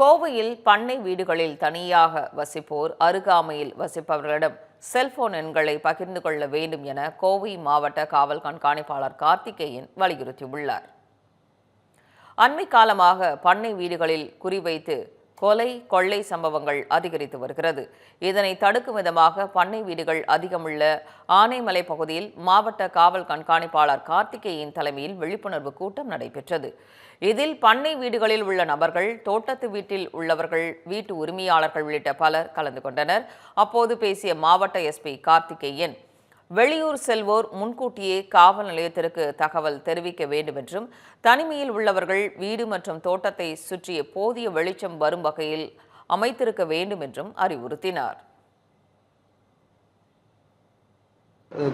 கோவையில் பண்ணை வீடுகளில் தனியாக வசிப்போர் அருகாமையில் வசிப்பவர்களிடம் செல்போன் எண்களை பகிர்ந்து கொள்ள வேண்டும் என கோவை மாவட்ட காவல் கண்காணிப்பாளர் கார்த்திகேயன் வலியுறுத்தியுள்ளார். அண்மை காலமாக பண்ணை வீடுகளில் குறிவைத்து கொலை கொள்ளை சம்பவங்கள் அதிகரித்து வருகிறது. இதனை தடுக்கும் விதமாக பண்ணை வீடுகள் அதிகமுள்ள ஆனைமலை பகுதியில் மாவட்ட காவல் கண்காணிப்பாளர் கார்த்திகேயன் தலைமையில் விழிப்புணர்வு கூட்டம் நடைபெற்றது. இதில் பண்ணை வீடுகளில் உள்ள நபர்கள் தோட்டத்து வீட்டில் உள்ளவர்கள் வீட்டு உரிமையாளர்கள் உள்ளிட்ட பலர் கலந்து கொண்டனர். அப்போது பேசிய மாவட்ட எஸ்பி கார்த்திகேயன் வெளியூர் செல்வோர் முன்கூட்டியே காவல் நிலையத்திற்கு தகவல் தெரிவிக்க வேண்டும் என்றும் தனிமையில் உள்ளவர்கள் வீடு மற்றும் தோட்டத்தை சுற்றிய போதிய வெளிச்சம் வரும் வகையில் அமைத்திருக்க வேண்டும் என்றும் அறிவுறுத்தினார்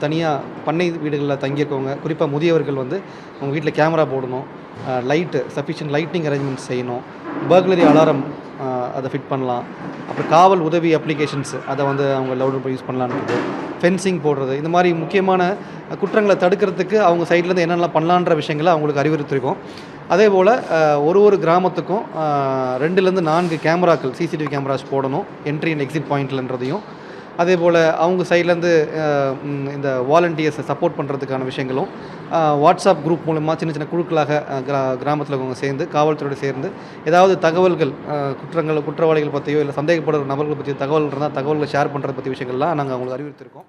தனியாக பண்ணை வீடுகளில் தங்கியிருக்கவங்க குறிப்பாக முதியவர்கள் வந்து அவங்க வீட்டில் கேமரா போடணும் லைட்டு சஃபிஷியன்ட் லைட்டிங் அரேஞ்ச்மெண்ட் செய்யணும் பர்க்லரி அலாரம் அதை ஃபிட் பண்ணலாம் அப்புறம் காவல் உதவி அப்ளிகேஷன்ஸ் அதை வந்து அவங்க லவுட் யூஸ் பண்ணலான்றது ஃபென்சிங் போடுறது இந்த மாதிரி முக்கியமான குற்றங்களை தடுக்கிறதுக்கு அவங்க சைட்லேருந்து என்னென்னலாம் பண்ணலான்ற விஷயங்களை அவங்களுக்கு அறிவுறுத்திருக்கோம். அதே போல் ஒரு ஒரு கிராமத்துக்கும் ரெண்டுலேருந்து நான்கு கேமராக்கள் சிசிடிவி கேமராஸ் போடணும் என்ட்ரி அண்ட் எக்ஸிட் பாயிண்ட்லன்றதையும் அதே போல் அவங்க சைட்லேருந்து இந்த வாலண்டியர்ஸை சப்போர்ட் பண்ணுறதுக்கான விஷயங்களும் வாட்ஸ்அப் குரூப் மூலமாக சின்ன சின்ன குழுக்களாக கிரா கிராமத்தில் அவங்க சேர்ந்து காவல்துறையோடு சேர்ந்து ஏதாவது தகவல்கள் குற்றங்கள் குற்றவாளிகள் பற்றியோ இல்லை சந்தேகப்படுற நபர்கள் பற்றியோ தகவல் இருந்தால் தகவல்களை ஷேர் பண்ணுறது பற்றி விஷயங்கள்லாம் நாங்கள் அவங்களுக்கு அறிவுறுத்திருக்கோம்.